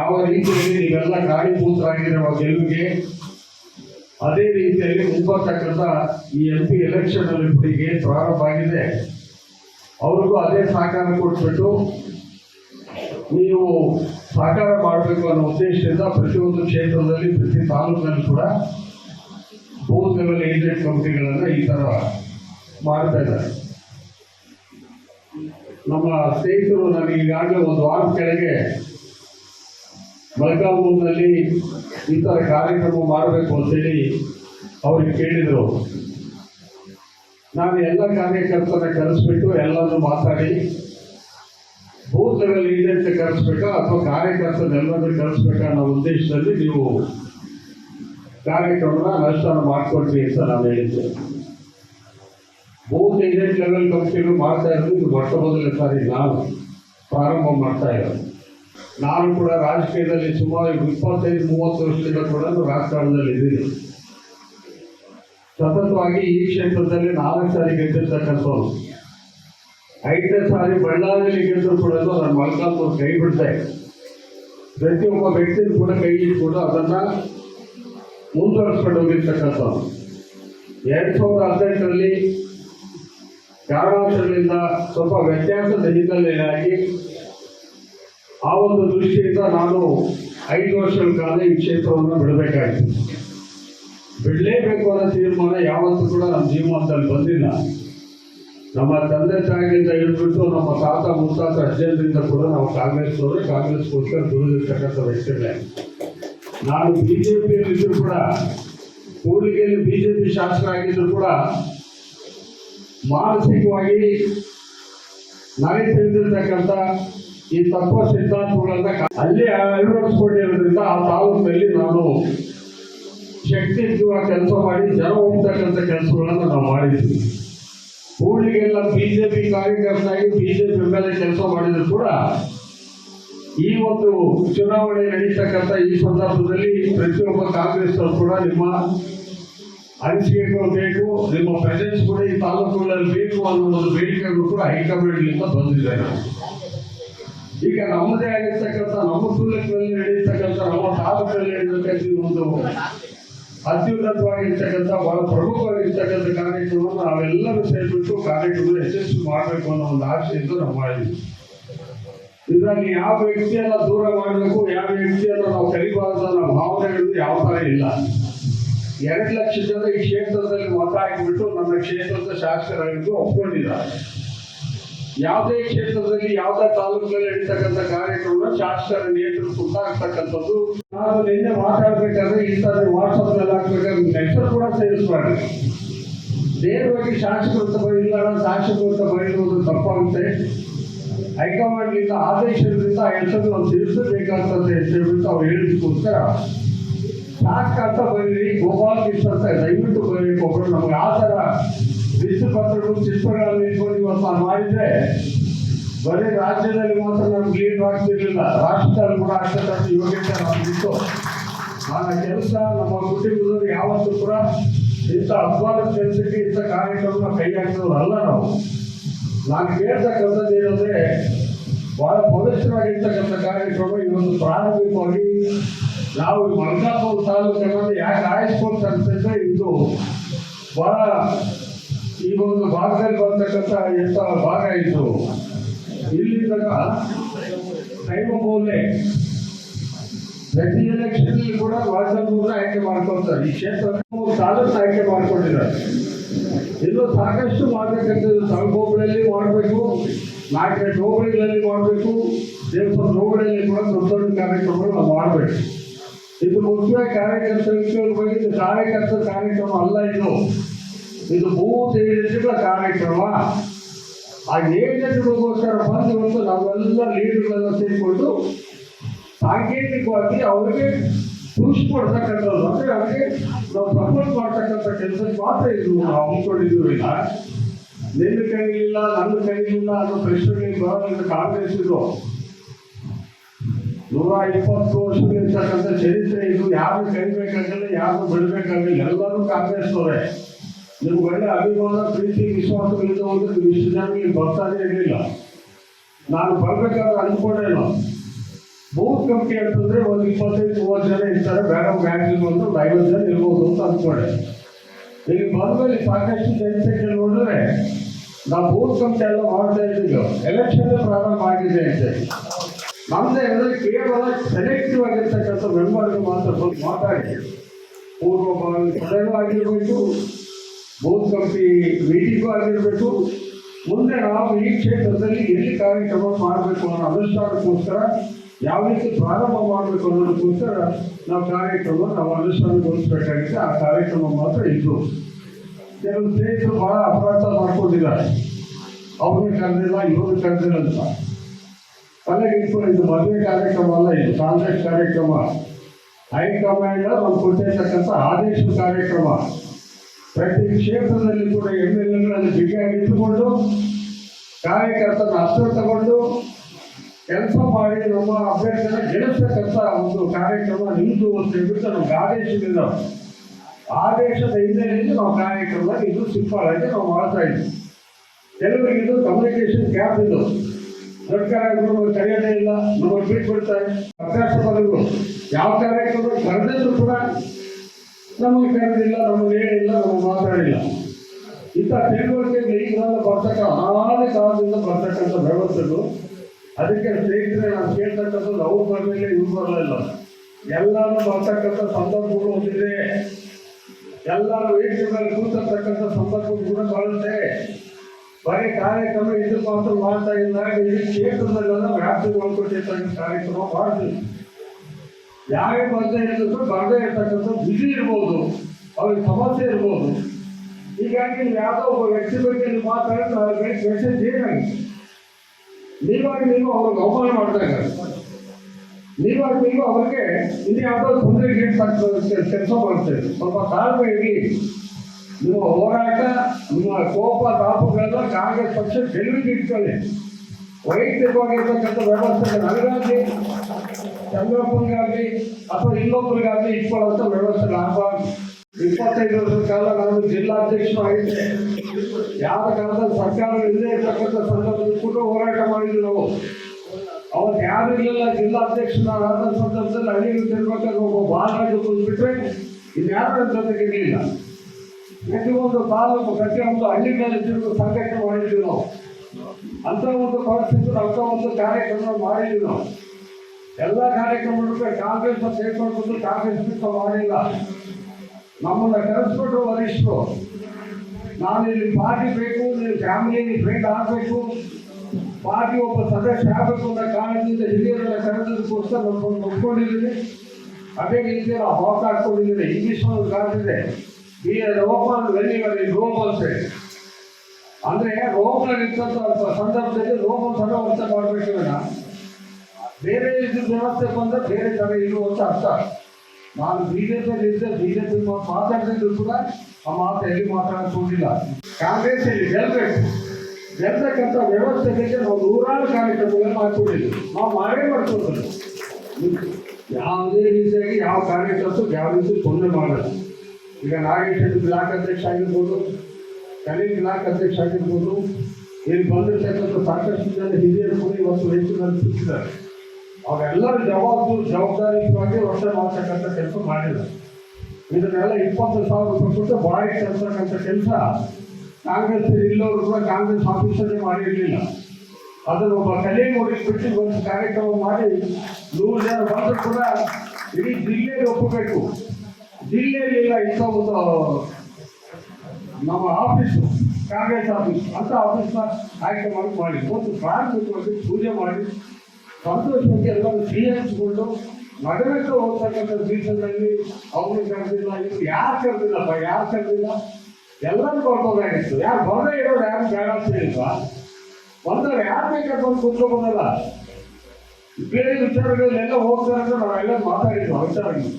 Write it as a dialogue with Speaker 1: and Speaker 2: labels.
Speaker 1: ಯಾವ ರೀತಿಯಲ್ಲಿ ನೀವೆಲ್ಲ ಕಾರ್ಯಭೂತರಾಗಿರುವ ಗೆಲುವಿಗೆ ಅದೇ ರೀತಿಯಲ್ಲಿ ಮುಂಬರ್ತಕ್ಕಂಥ ಈ ಎಂ ಪಿ ಎಲೆಕ್ಷನ್ ಅಲ್ಲಿ ಬಿಡಿಗೆ ಪ್ರಾರಂಭ ಆಗಿದೆ. ಅವ್ರಿಗೂ ಅದೇ ಸಹಕಾರ ಕೊಟ್ಬಿಟ್ಟು ನೀವು ಸಹಕಾರ ಮಾಡಬೇಕು ಅನ್ನೋ ಉದ್ದೇಶದಿಂದ ಪ್ರತಿಯೊಂದು ಕ್ಷೇತ್ರದಲ್ಲಿ, ಪ್ರತಿ ತಾಲೂಕಿನಲ್ಲಿ ಕೂಡ ಬೂತ್ ಲೆವೆಲ್ ಏಜೆಂಟ್ ಕಂಪ್ನಿಗಳನ್ನ ಈ ಥರ ಮಾಡ್ತಾ ಇದ್ದಾರೆ. ನಮ್ಮ ಸ್ನೇಹಿತರು ನನಗೆ ಈಗಾಗಲೇ ಒಂದು ವಾರದ ಕೆಳಗೆ ಬೆಳಗಾವಿನಲ್ಲಿ ಈ ಥರ ಕಾರ್ಯಕ್ರಮ ಮಾಡಬೇಕು ಅಂತೇಳಿ ಅವ್ರಿಗೆ ಕೇಳಿದರು. ನಾನು ಎಲ್ಲ ಕಾರ್ಯಕರ್ತರ ಕರೆಸ್ಬಿಟ್ಟು ಎಲ್ಲರೂ ಮಾತಾಡಿ ಬೂತ್ ಲೆವೆಲ್ ಲೀಡರ್ಸ್ ಕರೆಸ್ಬೇಕಾ ಅಥವಾ ಕಾರ್ಯಕರ್ತರೆಲ್ಲರನ್ನು ಕರೆಸ್ಬೇಕಾ ಅನ್ನೋ ಉದ್ದೇಶದಲ್ಲಿ ನೀವು ಕಾರ್ಯಕ್ರಮನ ಅನುಷ್ಠಾನ ಮಾಡ್ಕೊಡ್ರಿ ಅಂತ ನಾನು ಹೇಳಿದ್ದೆ. ಬೂತ್ ಏಜೆಂಟ್ ಲೆವೆಲ್ ಕಂಪ್ನಿಗಳು ಮಾಡ್ತಾ ಇರೋದು, ಇದು ಮೊಟ್ಟ ಮೊದಲನೇ ಸಾರಿ ನಾನು ಪ್ರಾರಂಭ ಮಾಡ್ತಾ ಇರೋದು. ನಾನು ಕೂಡ ರಾಜಕೀಯದಲ್ಲಿ ಸುಮಾರು ಇಪ್ಪತ್ತೈದು, ಮೂವತ್ತು ವರ್ಷದಿಂದ ಕೂಡ ರಾಜಕಾರಣದಲ್ಲಿ ಇದ್ದೀನಿ. ಸತತವಾಗಿ ಈ ಕ್ಷೇತ್ರದಲ್ಲಿ ನಾಲ್ಕು ಸಾರಿ ಗೆದ್ದಿರ್ತಕ್ಕಂಥವ್ರು ಐದನೇ ಸಾರಿ ಬಳ್ಳಾರಿಯಲ್ಲಿ ಗೆದ್ದರು ಕೂಡ ನಾನು ಮಲ್ಕಾಪುರ ಕೈ ಬಿಡ್ತಾ. ಪ್ರತಿಯೊಬ್ಬ ವ್ಯಕ್ತಿ ಕೂಡ ಕೈ ಇಟ್ಕೊಂಡು ಅದನ್ನು ಮುಂದುವರಿಸ್ಕೊಂಡು ಹೋಗಿರ್ತಕ್ಕಂಥವ್ರು ಎರಡು ಸಾವಿರದ ಹದಿನೆಂಟರಲ್ಲಿ ಕಾರಣಾಂಶಗಳಿಂದ ಸ್ವಲ್ಪ ವ್ಯತ್ಯಾಸದ ಹಿನ್ನೆಲೆಯಾಗಿ ಆ ಒಂದು ದೃಷ್ಟಿಯಿಂದ ನಾನು ಐದು ವರ್ಷಗಳ ಕಾಲ ಈ ಕ್ಷೇತ್ರವನ್ನು ಬಿಡಬೇಕಾಯಿತು. ಬಿಡಲೇಬೇಕು ಅನ್ನೋ ತೀರ್ಮಾನ ಯಾವತ್ತೂ ಕೂಡ ನಮ್ಮ ಜೀವನದಲ್ಲಿ ಬಂದಿಲ್ಲ. ನಮ್ಮ ತಂದೆ ತಾಯಿಯಿಂದ ಹೇಳ್ಬಿಟ್ಟು ನಮ್ಮ ತಾತ ಮುತ್ತಾತ ಅಜ್ಜಂದ್ರಿಂದ ಕೂಡ ನಾವು ಕಾಂಗ್ರೆಸ್ನವರು, ಕಾಂಗ್ರೆಸ್ಗೋಸ್ಕರ ದುಡಿದಿರ್ತಕ್ಕಂಥ ವ್ಯಕ್ತಿಗಳೇ. ನಾನು ಬಿ ಜೆ ಪಿಯಲ್ಲಿದ್ದರೂ ಕೂಡ, ಕೂಡ್ಲಿಗೆಯಲ್ಲಿ ಬಿಜೆಪಿ ಶಾಸಕ ಆಗಿದ್ದರೂ ಕೂಡ ಮಾನಸಿಕವಾಗಿ ನನಗೆ ತಿಳಿದಿರ್ತಕ್ಕಂಥ ಈ ತತ್ವ ಸಿದ್ಧಾಂತಗಳನ್ನ ಅಲ್ಲಿ ಅಳವಡಿಸ್ಕೊಂಡಿರೋದ್ರಿಂದ ಆ ತಾಲೂಕಿನಲ್ಲಿ ನಾನು ಶಕ್ತಿ ಕೆಲಸ ಮಾಡಿ, ಜನ ಹೋಗ್ತಕ್ಕಂಥ ಕೆಲಸಗಳನ್ನ ನಾವು ಮಾಡಿದ್ವಿ. ಊರಿಗೆಲ್ಲ ಬಿಜೆಪಿ ಕಾರ್ಯಕರ್ತನಾಗಿ ಬಿಜೆಪಿ ಮೇಲೆ ಕೆಲಸ ಮಾಡಿದ್ರು ಕೂಡ ಈ ಒಂದು ಚುನಾವಣೆ ನಡೀತಕ್ಕಂಥ ಈ ಸಂದರ್ಭದಲ್ಲಿ ಪ್ರತಿಯೊಬ್ಬ ಕಾಂಗ್ರೆಸ್ ಅವರು ಕೂಡ ನಿಮ್ಮ ಅನಿಸಿಕೆಗಳು ಬೇಕು ನಿಮ್ಮ ಪ್ರೆಸೆನ್ಸ್ ಕೂಡ ಈ ತಾಲೂಕುಗಳಲ್ಲಿ ಬೇಕು ಅನ್ನೋ ಒಂದು ಬೇಡಿಕೆಗಳು ಕೂಡ ಹೈಕಮಾಂಡ್ಲಿಂದ ಬಂದಿದೆ. ಈಗ ನಮ್ಮದೇ ಆಗಿರ್ತಕ್ಕಂಥ ನಮ್ಮ ತಾಲೂಕಿನಲ್ಲಿ ನಡೆಯತಕ್ಕಂಥ ನಮ್ಮ ತಾಲೂಕಲ್ಲಿ ನಡೆಯತಕ್ಕಂಥ ಒಂದು ಅತ್ಯುನ್ನತವಾಗಿರ್ತಕ್ಕಂಥ, ಬಹಳ ಪ್ರಮುಖವಾಗಿರ್ತಕ್ಕಂಥ ಕಾರ್ಯಕ್ರಮವನ್ನು ನಾವೆಲ್ಲರೂ ಸೇರಿಬಿಟ್ಟು ಕಾರ್ಯಕ್ರಮ ಯಶಸ್ವಿ ಮಾಡಬೇಕು ಅನ್ನೋ ಒಂದು ಆಶೆಯಿಂದ ನಾವು ಮಾಡಿದ್ವಿ. ಇದರಲ್ಲಿ ಯಾವ ವ್ಯಕ್ತಿಯನ್ನ ದೂರ ಮಾಡಬೇಕು, ಯಾವ ವ್ಯಕ್ತಿಯನ್ನ ನಾವು ಕರಿಬಾರದು ಅನ್ನೋ ಭಾವನೆಗಳು ಯಾವ ತರ ಇಲ್ಲ. ಎರಡು ಲಕ್ಷ ಜನ ಈ ಕ್ಷೇತ್ರದಲ್ಲಿ ಮತ ಹಾಕಿಬಿಟ್ಟು ನಮ್ಮ ಕ್ಷೇತ್ರದ ಶಾಸಕರಾಗಿದ್ದು ಒಪ್ಕೊಂಡಿದ್ದಾರೆ. ಯಾವುದೇ ಕ್ಷೇತ್ರದಲ್ಲಿ ಯಾವುದೇ ತಾಲೂಕಿನಲ್ಲಿ ನಡೀತಕ್ಕಂಥ ಕಾರ್ಯಕ್ರಮ ಶಾಸಕರ ನೇತೃತ್ವ ಆಗ್ತಕ್ಕಂಥದ್ದು ನಾನು ನಿನ್ನೆ ಮಾತಾಡ್ಬೇಕಾದ್ರೆ ಇಂಥದ್ದು ವಾಟ್ಸಪ್ನಲ್ಲಿ ಹಾಕ್ಬೇಕಾದ್ರೆ ಹೆಸರು ಕೂಡ ಸೇರಿಸ್ಬಾರ್ದು. ನೇರವಾಗಿ ಶಾಸಕರು ಅಂತ ಬರೀಲ್ಲ ಶಾಸಕರು ಅಂತ ಬರೆಯುವುದು ತಪ್ಪಾಗುತ್ತೆ ಹೈಕಮಾಂಡ್ನಿಂದ ಆದೇಶದಿಂದ ಆ ಹೆಸರು ನಾವು ತಿಳಿಸಬೇಕಾದ ಹೇಳ್ಬಿಟ್ಟು ಅವ್ರು ಹೇಳಿದಕ್ಕೋಸ್ಕರ ಶಾಸಕ ಅಂತ ಬರೀರಿ ಗೋಪಾಲ್ ಕೃಷ್ಣ ಅಂತ ದಯವಿಟ್ಟು ಬರೀಬೇಕು ಒಬ್ಬರು ನಮ್ಗೆ ಆ ಥರ ಬಿಸಿಲು ಪತ್ರಗಳು ಚಿತ್ರಗಳನ್ನು ಇಟ್ಕೊಂಡು ಇವತ್ತು ನಾನು ಮಾಡಿದ್ರೆ, ಬರೀ ರಾಜ್ಯದಲ್ಲಿ ಮಾತ್ರ ನಮ್ಗೆ ಲೀಡ್ ಆಗ್ತಿರ್ಲಿಲ್ಲ ರಾಷ್ಟ್ರದಲ್ಲಿ ಕೂಡ ಆಗ್ತಕ್ಕಂಥ ಯೋಗ್ಯತೆ ಇತ್ತು. ನನ್ನ ಕೆಲಸ ನಮ್ಮ ಕುಟುಂಬದವರು ಯಾವತ್ತೂ ಕೂಡ ಇಂಥ ಅದ್ಭುತ ಕೆಲಸಕ್ಕೆ ಇಂಥ ಕಾರ್ಯಕ್ರಮ ಕೈ ಹಾಕಿದವರು ಅಲ್ಲ ನಾವು. ನಾನು ಕೇಳ್ತಕ್ಕಂಥದ್ದು ಏನಂದ್ರೆ, ಬಹಳ ಪವಿತ್ರವಾಗಿರ್ತಕ್ಕಂಥ ಕಾರ್ಯಕ್ರಮ ಇವತ್ತು ಪ್ರಾರಂಭಿಕವಾಗಿ ನಾವು ಮಲ್ಕಾಪುರ ತಾಲೂಕನ್ನು ಯಾಕೆ ಆಯ್ಸ್ಕೊಳ್ತಂತಂದ್ರೆ ಇದು ಬಹಳ ಈ ಒಂದು ಭಾಗದಲ್ಲಿ ಬರ್ತಕ್ಕಂತ ಎಂತ ಭಾಗ ಇತ್ತು ಇಲ್ಲಿ ತನಕ ಟೈಮ್ ಮೌಲ್ಯ. ಪ್ರತಿ ಎಲೆಕ್ಷನ್ ಕೂಡ ವಾರ್ಷಲ್ಪೂರ್ಣ ಆಯ್ಕೆ ಮಾಡ್ಕೊಳ್ತಾರೆ ಈ ಕ್ಷೇತ್ರ ತಾಲೂಕು ಆಯ್ಕೆ ಮಾಡ್ಕೊಂಡಿದ್ದಾರೆ. ಇನ್ನು ಸಾಕಷ್ಟು ಮಾಡಬೇಕಂತ ತಳಗೋಬಳಲ್ಲಿ ಮಾಡಬೇಕು, ನಾಲ್ಕೈದು ಹೋಬಳಿಗಳಲ್ಲಿ ಮಾಡಬೇಕು, ದೇವಸ್ಥಾನ ಹೋಬಳಿಯಲ್ಲಿ ಕೂಡ ದೊಡ್ಡ ದೊಡ್ಡ ಕಾರ್ಯಕ್ರಮಗಳು ನಾವು ಮಾಡಬೇಕು. ಇದು ಮುಖ್ಯ ಕಾರ್ಯಕರ್ತರ ಬಗ್ಗೆ ಕಾರ್ಯಕರ್ತ ಕಾರ್ಯಕ್ರಮ ಅಲ್ಲ ಇದು. ಇದು ಬೂತ್ ಏಜೆಂಟ್ಗಳ ಕಾರ್ಯಕ್ರಮ. ಆ ಏಜೆಂಟ್ಗಳಿಗೋಸ್ಕರ ಬಂದು ಬಂದು ನಾವೆಲ್ಲ ಲೀಡರ್ಗಳನ್ನ ಸೇರಿಕೊಂಡು ಸಾಂಕೇತಿಕವಾಗಿ ಅವರಿಗೆ ಪುಷ್ ಕೊಡ್ತಕ್ಕಂಥದ್ದು ಅಂದ್ರೆ ಅವರಿಗೆ ನಾವು ಸಪೋರ್ಟ್ ಮಾಡ್ತಕ್ಕಂಥ ಕೆಲಸಕ್ಕೆ ಮಾತ್ರ ಇದು ನಾವು ಅಂದ್ಕೊಂಡಿದ್ದು ಇಲ್ಲ ನಿನ್ನ ಕೈಲಿಲ್ಲ, ನನ್ನ ಕೈಲಿಲ್ಲ ಅನ್ನೋ ಪ್ರಶ್ನೆಗಳಿಗೆ ಬರೋದ್ರಿಂದ ಕಾಂಗ್ರೆಸ್ ಇದು ನೂರ ಇಪ್ಪತ್ತು ವರ್ಷಗಳಿರ್ತಕ್ಕಂಥ ಚರಿತ್ರೆ ಇದು ಯಾರು ಕೈಬೇಕಾಗಿಲ್ಲ ಯಾರು ಬಿಡಬೇಕಾಗಿಲ್ಲ ಎಲ್ಲರೂ ಕಾಂಗ್ರೆಸ್ನವರೇ. ನಿಮ್ಗೆ ಒಳ್ಳೆ ಅಭಿಮಾನ, ಪ್ರೀತಿ ವಿಶ್ವಾಸಗಳಿಂದ ನೀವು ಇಷ್ಟು ಜನ ಇಲ್ಲಿ ಬರ್ತಾನೆ ಇರಲಿಲ್ಲ ನಾನು ಬರ್ಬೇಕಾದ್ರೆ ಅನ್ಕೊಂಡೇನು ಬೂತ್ ಕಮಿಟಿ ಅಂತಂದ್ರೆ ಒಂದು ಇಪ್ಪತ್ತೈದು, ಮೂವತ್ತು ಜನ ಇರ್ತಾರೆ. ಬೇಡ ಮ್ಯಾಕ್ಸಿಮಮ್ ಅಂತ ಒಂದು ಐವತ್ತು ಜನ ಇರ್ಬೋದು ಅಂತ ಅಂದ್ಕೊಂಡೆ. ಇಲ್ಲಿ ಬಂದ್ಮೇಲೆ ಸಾಕಷ್ಟು ಜನಸಂಖ್ಯೆ ನೋಡಿದ್ರೆ ನಾವು ಬೂತ್ ಕಮಿಟಿ ಎಲ್ಲ ಮಾಡ್ತಾ ಇದ್ದೀವಿ. ಎಲೆಕ್ಷನ್ ಪ್ರಾರಂಭ ಆಗಿದೆ ಅಂತ. ನಮ್ದೇ ಅಂದ್ರೆ ಕೇವಲ ಸೆಲೆಕ್ಟಿವ್ ಆಗಿರ್ತಕ್ಕಂಥ ಮೆಂಬರ್ಗೆ ಮಾತ್ರ ಮಾತಾಡಿ. ಪೂರ್ವಭಾವಿ ಸಭೆಗೂ ಆಗಿರಬೇಕು ಬೂತ್ ಕಮಿಟಿ ಮೀಟಿಂಗು ಆಗಿರಬೇಕು. ಮುಂದೆ ನಾವು ಈ ಕ್ಷೇತ್ರದಲ್ಲಿ ಎಲ್ಲಿ ಕಾರ್ಯಕ್ರಮ ಮಾಡಬೇಕು ಅನ್ನೋ ಅನುಷ್ಠಾನಕ್ಕೋಸ್ಕರ ಯಾವ ರೀತಿ ಪ್ರಾರಂಭ ಮಾಡಬೇಕು ಅನ್ನೋದಕ್ಕೋಸ್ಕರ ನಾವು ಕಾರ್ಯಕ್ರಮ ನಾವು ಅನುಷ್ಠಾನಗೊಳಿಸಬೇಕಾಗಿತ್ತು. ಆ ಕಾರ್ಯಕ್ರಮ ಮಾತ್ರ ಇದ್ದು. ಕೆಲವು ಸ್ನೇಹಿತರು ಬಹಳ ಅಪರಾಧ ಮಾಡ್ಕೊಂಡಿದ್ದಾರೆ. ಅವ್ರನ್ನ ಕರೆದಿಲ್ಲ ಇವ್ರನ್ನ ಕರೆದಿಲ್ಲ ಅಂತ. ಅಲ್ಲೇ ಇಟ್ಕೊಂಡು ಇದು ಮದುವೆ ಕಾರ್ಯಕ್ರಮ ಅಲ್ಲ, ಇದು ಕಾಂಗ್ರೆಸ್ ಕಾರ್ಯಕ್ರಮ. ಹೈಕಮಾಂಡ್ ನಮ್ಗೆ ಕೊಟ್ಟಿರ್ತಕ್ಕಂಥ ಆದೇಶದ ಕಾರ್ಯಕ್ರಮ. ಪ್ರತಿ ಕ್ಷೇತ್ರದಲ್ಲಿ ಕೂಡ ಎಂ ಎಲ್ ಎಗಳಲ್ಲಿ ಬಿಗಿಯಾಗಿ ಇಟ್ಟುಕೊಂಡು ಕಾರ್ಯಕರ್ತನ ಅಸ್ತ್ರ ತಗೊಂಡು ಕೆಲಸ ಮಾಡಿ ನಮ್ಮ ಅಭ್ಯರ್ಥಿನ ಗೆಲ್ಲಿಸ್ತಕ್ಕಂಥ ಒಂದು ಕಾರ್ಯಕ್ರಮ ನಿಂತು ಅಂತ ಹೇಳ್ಬಿಟ್ಟು ನಮ್ಗೆ ಆದೇಶದಿಂದ ಆದೇಶದ ಹಿನ್ನೆಲೆಯಲ್ಲಿ ನಾವು ಕಾರ್ಯಕ್ರಮ ಇದು ಸಿಂಪಲ್ ಆಗಿ ನಾವು ಮಾಡ್ತಾ ಇದ್ವಿ ಕೆಲವರಿಗೆ ಇದು ಕಮ್ಯುನಿಕೇಶನ್ ಗ್ಯಾಪ್ ಇದು. ಸರ್ಕಾರ ನಮಗೆ ಕರೆಯೋದೇ ಇಲ್ಲ ನಮಗೆ ಬಿಟ್ಬಿಡ್ತಾರೆ. ಪ್ರಕಾಶ ಯಾವ ಕಾರ್ಯಕ್ರಮ ಕರೆದಿದ್ರು ಕೂಡ ನಮಗೆ ಕರೆದಿಲ್ಲ ನಮಗೆ ಹೇಳಿಲ್ಲ ನಮಗೆ ಮಾತಾಡಿಲ್ಲ. ಇಂಥ ತಿಳುವಳಿಕೆಗೆ ಈಗಲ್ಲ ಬರ್ತಕ್ಕ ಆದ ಕಾಲದಿಂದ ಬರ್ತಕ್ಕಂಥ ವ್ಯವಸ್ಥೆಗಳು, ಅದಕ್ಕೆ ಸ್ನೇಹಿತರೆ, ನಾನು ಕೇಳ್ತಕ್ಕಂಥದ್ದು ಅವ್ರು ಬರಲಿಲ್ಲ ಇವ್ರು ಬರಲಿಲ್ಲ ಎಲ್ಲರೂ ಬರ್ತಕ್ಕಂಥ ಸಂದರ್ಭಗಳು ಹೊಂದಿದೆ ಎಲ್ಲರೂ ವೀಕ್ಷಕರಲ್ಲಿ ಕೂತರ್ತಕ್ಕಂಥ ಕೂತಿರ್ತಕ್ಕಂಥ ಸಂದರ್ಭ ಕೂಡ ಬರುತ್ತೆ. ಬರೀ ಕಾರ್ಯಕ್ರಮ ಇದು ಮಾತ್ರ ಮಾಡ್ತಾ ಇಲ್ಲ. ಇಡೀ ಕ್ಷೇತ್ರದಲ್ಲೆಲ್ಲ ವ್ಯಾಪ್ತಿ ಮಾಡ್ಕೊಟ್ಟಿರ್ತಕ್ಕಂಥ ಕಾರ್ಯಕ್ರಮ ಮಾಡ್ತೀವಿ. ಯಾರೇ ಬರ್ದೇ ಇರ್ತಕ್ಕಂಥ ಬರ್ದೇ ಇರ್ತಕ್ಕಂಥ ಬಿಸಿ ಇರ್ಬೋದು, ಅವ್ರಿಗೆ ಸಮಸ್ಯೆ ಇರ್ಬೋದು. ಹೀಗಾಗಿ ಯಾವುದೋ ಒಬ್ಬ ವ್ಯಕ್ತಿ ಬಗ್ಗೆ ನೀವು ಮಾತಾಡಿದ್ರೆ ಅವ್ರ ಮೆಸೇಜ್ ಏನಾಗಿದೆ? ನೀವಾಗಿ ನೀವು ಅವ್ರಿಗೆ ಅವಮಾನ ಮಾಡ್ತಾ ಇದ್ದಾರೆ? ನೀವಾಗಿ ನೀವು ಅವ್ರಿಗೆ ಇನ್ನು ಯಾವುದೋ ತೊಂದರೆಗೆ ಕೆಲಸ ಮಾಡ್ತೇವೆ ಸ್ವಲ್ಪ ತಾಳ್ಮೆ ಇರಲಿ. ನಿಮ್ಮ ಹೋರಾಟ, ನಿಮ್ಮ ಕೋಪ, ತಾಪುಗಳೆಲ್ಲ ಕಾಂಗ್ರೆಸ್ ಪಕ್ಷ ಗೆಲುವಿಗೆ ಇಟ್ಕೊಳ್ಳಿ. ವೈಯಕ್ತಿಕವಾಗಿರ್ತಕ್ಕಂಥ ವ್ಯವಸ್ಥೆ ನನಗಾಗಲಿ ಚಂದ್ರಪ್ಪನಿಗಾಗಲಿ ಅಥವಾ ಇನ್ನೊಬ್ಬರಿಗಾಗ್ಲಿ ಇಟ್ಕೊಳ್ಳುವಂತ ವ್ಯವಸ್ಥೆ ಆಗಬಾರ್ದು ಇಪ್ಪತ್ತೈದು ವರ್ಷದ ಕಾಲ ನಾನು ಜಿಲ್ಲಾಧ್ಯಕ್ಷರು ಆಗಿದ್ದೆ ಯಾವ ಕಾಲದಲ್ಲಿ ಸರ್ಕಾರ ಇಲ್ಲದೆ ಇರ್ತಕ್ಕಂಥ ಸಂದರ್ಭದಲ್ಲಿ ಕೂಡ ಹೋರಾಟ ಮಾಡಿದ್ವಿ ನಾವು. ಅವತ್ತು ಯಾರು ಇರಲಿಲ್ಲ ಜಿಲ್ಲಾಧ್ಯಕ್ಷರಾದ ಸಂದರ್ಭದಲ್ಲಿ ಅಲ್ಲಿಗೆ ಇರ್ಬೇಕಾದ್ರೆ ಒಬ್ಬ ಬಾಲರಾಜು ಬಂದ್ಬಿಟ್ರೆ ಇನ್ಯಾರು ಜೊತೆಗೆ ಇರಲಿಲ್ಲ. ಪ್ರತಿಯೊಂದು ತಾಲೂಕು ಪ್ರತಿಯೊಂದು ಮೇಲೆ ತಿರುಗು ಸಂಘಟನೆ ಮಾಡಿದ್ವಿ ನಾವು. ಅಂತ ಒಂದು ಪರಿಸ್ಥಿತಿ ಅಂತ ಒಂದು ಕಾರ್ಯಕ್ರಮ ಮಾಡಿದ್ವಿ ನಾವು. ಎಲ್ಲ ಕಾರ್ಯಕ್ರಮಗಳು ಕಾಂಗ್ರೆಸ್ ಸೇರ್ಕೊಂಡು ಕಾಂಗ್ರೆಸ್ ಬಿಟ್ಟು ಮಾಡಿಲ್ಲ. ನಮ್ಮನ್ನ ಕರೆಸ್ಬಿಟ್ರು ವರಿಷ್ಠರು. ನಾನು ಇಲ್ಲಿ ಪಾರ್ಟಿ ಬೇಕು ನೀವು ಫ್ಯಾಮಿಲಿಯಲ್ಲಿ ಫ್ರೆಂಡ್ ಆಗಬೇಕು. ಪಾರ್ಟಿ ಒಬ್ಬ ಸದಸ್ಯ ಆಗಬೇಕು ಅನ್ನೋ ಕಾರಣದಿಂದ ಹಿರಿಯರೆಲ್ಲ ಕರೆದದಕ್ಕೋಸ್ಕರ ನಮ್ಗೊಂದು ಒಪ್ಕೊಂಡಿದ್ದೀನಿ. ಅದೇ ರೀತಿ ನಾವು ಹಾಕ್ ಹಾಕೊಂಡಿದ್ದೀನಿ ಇಂಗ್ಲೀಷ್ ಒಂದು ಕಾಣಿದೆ ಈ ರೋಮನ್ ವೆರಿ ವೆರಿ ಸೈಡ್ ಅಂದರೆ ರೋಮನ್ ಇರ್ತಂಥ ಸಂದರ್ಭದಲ್ಲಿ ರೋಮನ್ ಥರ ಅರ್ಥ ಮಾಡಬೇಕು ಬೇರೆ ಇದ್ರ ವ್ಯವಸ್ಥೆ ಬಂದ್ರೆ ಬೇರೆ ಥರ ಇರುವಂತ ಅರ್ಥ. ನಾನು ಬಿಜೆಪಿಯಲ್ಲಿ ಇದ್ದೆ ಬಿಜೆಪಿ ಮಾತಾಡ್ತಿದ್ರು ಕೂಡ ಆ ಮಾತು ಎಲ್ಲಿ ಮಾತಾಡಕ್ ಹೋಗಿಲ್ಲ ಕಾಂಗ್ರೆಸ್ ಇಲ್ಲಿ ಗೆಲ್ಬೇಕು. ಗೆಲ್ತಕ್ಕಂಥ ವ್ಯವಸ್ಥೆಗೆ ನಾವು ನೂರಾರು ಕಾರ್ಯಕ್ರಮಗಳನ್ನು ಮಾಡ್ಕೊಂಡಿದ್ವಿ ನಾವು ಮಾಡೇ ಮಾಡ್ಕೊಳ್ತಾರೆ ಯಾವುದೇ ರೀತಿಯಾಗಿ ಯಾವ ಕಾರ್ಯಕರ್ತರು ಯಾವ ರೀತಿ ತೊಂದರೆ ಮಾಡಲ್ಲ. ಈಗ ನಾಗೇಶ್ ಬ್ಲಾಕ್ ಅಧ್ಯಕ್ಷ ಆಗಿರ್ಬೋದು ಕಲಿ ಬ್ಲಾಕ್ ಅಧ್ಯಕ್ಷ ಆಗಿರ್ಬೋದು. ಇಲ್ಲಿ ಬಂದಿರ್ತಕ್ಕಂಥ ಸಾಕಷ್ಟು ಜನ ಹಿರಿಯರು ಕೂಡ ಇವತ್ತು ಹೆಚ್ಚಿನಲ್ಲಿ ಸಿಕ್ಕಿದ್ದಾರೆ ಅವರೆಲ್ಲರ ಜವಾಬ್ದಾರಿ ಜವಾಬ್ದಾರಿಯುತವಾಗಿ ವರ್ಷ ಮಾಡ್ತಕ್ಕಂಥ ಕೆಲಸ ಮಾಡಿಲ್ಲ ಇದನ್ನೆಲ್ಲ ಇಪ್ಪತ್ತು ಸಾವಿರ ರೂಪಾಯಿ ಕೊಟ್ಟು ಬಾಯಿ ತರ್ತಕ್ಕಂಥ ಕೆಲಸ ಕಾಂಗ್ರೆಸ್ ಇಲ್ಲವರು ಕೂಡ ಕಾಂಗ್ರೆಸ್ ಆಫೀಸಲ್ಲಿ ಮಾಡಿರಲಿಲ್ಲ. ಅದನ್ನು ಒಬ್ಬ ಕಲೆ ಬಿಟ್ಟು ಒಂದು ಕಾರ್ಯಕ್ರಮ ಮಾಡಿ ನೂರು ಜನ ಬಂದರೂ ಕೂಡ ಇಡೀ ಜಿಲ್ಲೆಯಲ್ಲಿ ಒಪ್ಪಬೇಕು. ಜಿಲ್ಲೆಯಲ್ಲಿಲ್ಲ ಇಂಥ ಒಂದು ನಮ್ಮ ಆಫೀಸು, ಕಾಂಗ್ರೆಸ್ ಆಫೀಸ್, ಅಂತ ಆಫೀಸ್ನ ಆಯ್ಕೆ ಮಾಡಿ ಮಾಡಿ. ಒಂದು ಪ್ರಾರಂಭಿಕವಾಗಿ ಪೂಜೆ ಮಾಡಿ ಸಂತೋಷವಾಗಿ ಎಲ್ಲರೂ ಸ್ವೀಕರಿಸಿಕೊಂಡು ನಗರಕ್ಕೆ ಹೋಗ್ತಕ್ಕಂಥ ಸೀಸನ್ನಲ್ಲಿ ಅವನು ಕರೆದಿಲ್ಲ, ಇವ್ರು ಯಾರು ಕರೆದಿಲ್ಲಪ್ಪ, ಯಾರು ಕರೆದಿಲ್ಲ? ಎಲ್ಲರೂ ಬರ್ಬೋದಾಗಿತ್ತು ಯಾರು ಬರದೇ ಇರೋರು ಯಾರು ಬೇಡ ಅಂತ ಯಾರು ಬೇಕಾದ್ರೆ ಬಂದು ಕೂತ್ಕೊಂಡ್ಬಂದಲ್ಲ ಬೇರೆ ವಿಚಾರಗಳೆಲ್ಲ ಹೋಗ್ತಾರೆ ಅಂತ ನಾವೆಲ್ಲ ಮಾತಾಡಿದ್ವಿ, ವಿಚಾರಗಳು.